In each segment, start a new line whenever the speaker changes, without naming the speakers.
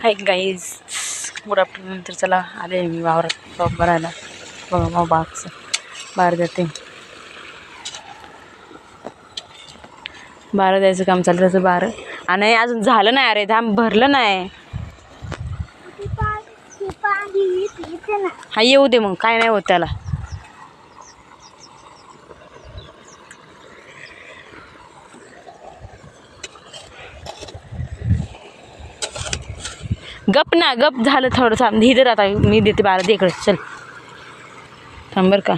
Hi guys good afternoon तर चला आले मी वावरात. जॉब भरायला बघा मग बागचं बाहेर जाते. बारा द्यायचं काम चाललं त्याचं बारं आणि अजून झालं नाही. अरे धाम भरलं नाही. हा येऊ दे मग. काय नाही होत त्याला. गप ना गप झालं थोडं थांब ही आता मी देते बारा दे इकडे. चल. थांब बरं का.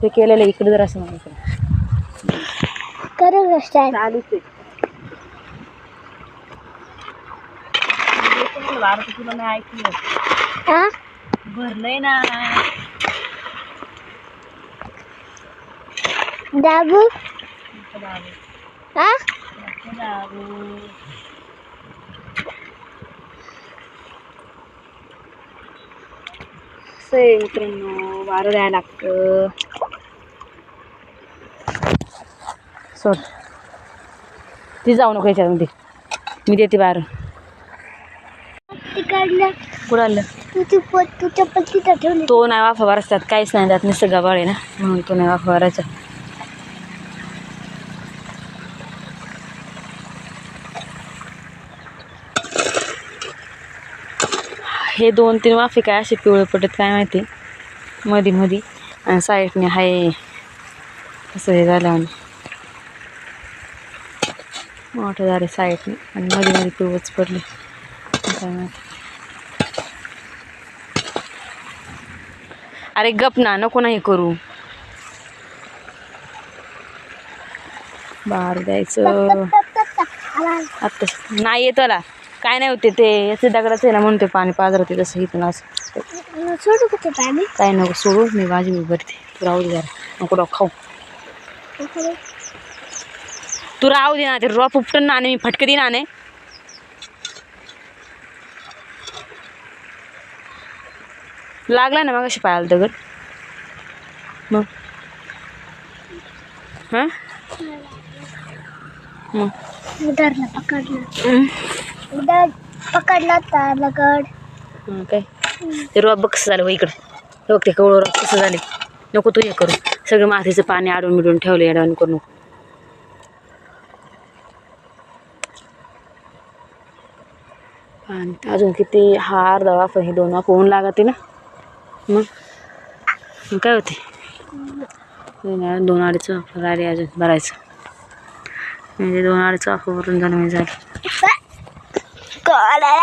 ते केलेलं इकडे जर असं तर तुला नाही ऐकलं
हा?
भरलंय ना.
दाबू. हा?
असं मित्रांनो वारं द्यायला लागतं सोड ती जाऊ नको याच्यामध्ये. मी देते बारं
तिकडलं
तो नाही वाफा वारसतात काहीच नाही त्यात. नुसतं गबाळ आहे ना. म्हणून तो नाही वाफा वारायचा हे दोन तीन वाफे काय असे पिवळे पडत काय माहिती? मधी मधी. आणि साईडने हाय. असं हे झालं आणि. मोठं झालं साईडने आणि मध्ये मध्ये पिवळच पडले. काय माहिती. अरे गप ना नको नाही करू. बाहेर द्यायचं आत्ता नाही येत मला काय नाही होते ते. याचे दगडाचं आहे ना म्हणते पाणी पाजर ते तसं इथून असं.
सोडू कुठे पाणी?
काय नको सोडू मी भाजी मी भरते. तू राहू दे जरा. नको डॉ खाऊ. तू राहू दे ना ते रॉप उपटन ना आणि मी फटके दे ना. लागला ना मग अशी पायाला दगड? मग? हां? मग?
पकडला. पकडला तर
हं, काय? ते रॉब बघ कसं झालं हो इकडं. हे बघ ते कवळं कसं झाले. नको तू हे करू. सगळं मातीचं पाणी आडून मिडून ठेवलं येडवून करू नको. आणि अजून किती हा अर्धा वाफ हे दोन वाफ ऊन लागते ना. मग? मग काय होते? दोन दोन अडीच वाफ आले अजून भरायचं. म्हणजे दोन अडीच वाफ भरून झालं म्हणजे झालं.
Cờ đá.